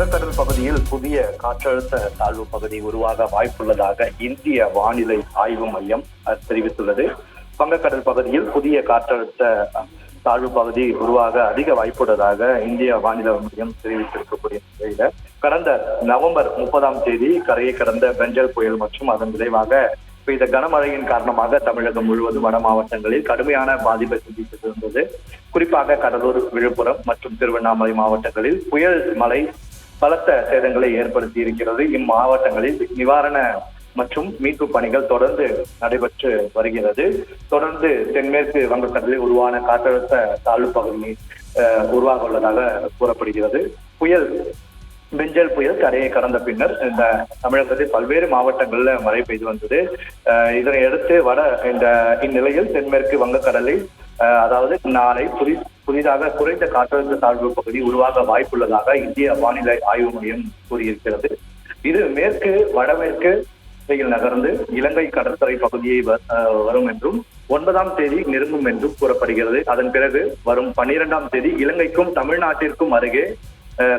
வங்கக்கடல் பகுதியில் புதிய காற்றழுத்த தாழ்வு பகுதி உருவாக வாய்ப்புள்ளதாக இந்திய வானிலை ஆய்வு மையம் அஹ், தெரிவித்துள்ளது. வங்கக்கடல் பகுதியில் புதிய காற்றழுத்த தாழ்வு பகுதி உருவாக அதிக வாய்ப்புள்ளதாக இந்திய வானிலை மையம் தெரிவித்திருக்கக்கூடிய நிலையில கடந்த நவம்பர் முப்பதாம் தேதி கரையை கடந்த பெஞ்சல் புயல் மற்றும் அதன் விளைவாக பெய்த கனமழையின் காரணமாக தமிழகம் முழுவதும் வட மாவட்டங்களில் கடுமையான பாதிப்பை சந்தித்திருந்தது. குறிப்பாக கடலூர் விழுப்புரம் மற்றும் திருவண்ணாமலை மாவட்டங்களில் புயல் மழை பலத்த சேதங்களை ஏற்படுத்தி இருக்கிறது இம்மாவட்டங்களில் நிவாரண மற்றும் மீட்பு பணிகள் தொடர்ந்து நடைபெற்று வருகிறது. தொடர்ந்து தென்மேற்கு வங்கக்கடலில் உருவான காற்றழுத்த தாழ்வு பகுதி உருவாக உள்ளதாக கூறப்படுகிறது. புயல் பெஞ்சல் புயல் கரையை கடந்த பின்னர் இந்த தமிழகத்தில் பல்வேறு மாவட்டங்கள்ல மழை பெய்து வந்தது. அஹ் இதனை அடுத்து வட இந்த இந்நிலையில் தென்மேற்கு வங்கக்கடலில் அஹ் அதாவது நாளை புதி புதிதாக குறைந்த காற்றழுத்த தாழ்வு பகுதி உருவாக வாய்ப்புள்ளதாக இந்திய வானிலை ஆய்வு மையம் கூறியிருக்கிறது. இது மேற்கு வடமேற்கு திசையில் நகர்ந்து இலங்கை கடற்கரை பகுதியை வ- வரும் என்றும் ஒன்பதாம் தேதி நெருங்கும் என்றும் கூறப்படுகிறது. அதன் பிறகு வரும் பன்னிரெண்டாம் தேதி இலங்கைக்கும் தமிழ்நாட்டிற்கும் அருகே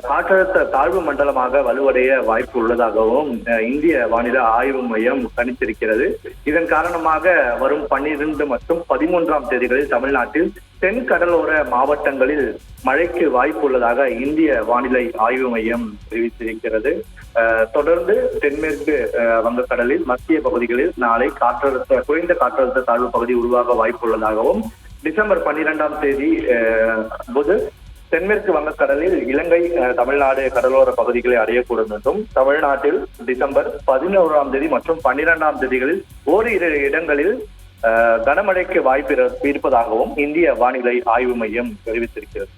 காற்றழுத்த தாழ்வு மண்டலமாக வலுவடைய வாய்ப்பு உள்ளதாகவும் அஹ், இந்திய வானிலை ஆய்வு மையம் கணித்திருக்கிறது. இதன் காரணமாக வரும் பன்னிரண்டு மற்றும் பதிமூன்றாம் தேதிகளில் தமிழ்நாட்டில் தென் கடலோர மாவட்டங்களில் மழைக்கு வாய்ப்பு உள்ளதாக இந்திய வானிலை ஆய்வு மையம் தெரிவித்திருக்கிறது. தொடர்ந்து தென்மேற்கு அஹ், வங்கக்கடலில் மத்திய பகுதிகளில் நாளை காற்றழுத்த குறைந்த காற்றழுத்த தாழ்வு பகுதி உருவாக வாய்ப்பு உள்ளதாகவும் டிசம்பர் பன்னிரெண்டாம் தேதி அஹ், போது தென்மேற்கு வங்கக்கடலில் இலங்கை அஹ், தமிழ்நாடு கடலோர பகுதிகளை அடையக்கூடும் என்றும் தமிழ்நாட்டில் டிசம்பர் பதினோராம் தேதி மற்றும் பன்னிரெண்டாம் தேதிகளில் ஓரிரு இடங்களில் அஹ், கனமழைக்கு வாய்ப்பு இருப்பதாகவும் இந்திய வானிலை ஆய்வு மையம் தெரிவித்திருக்கிறது.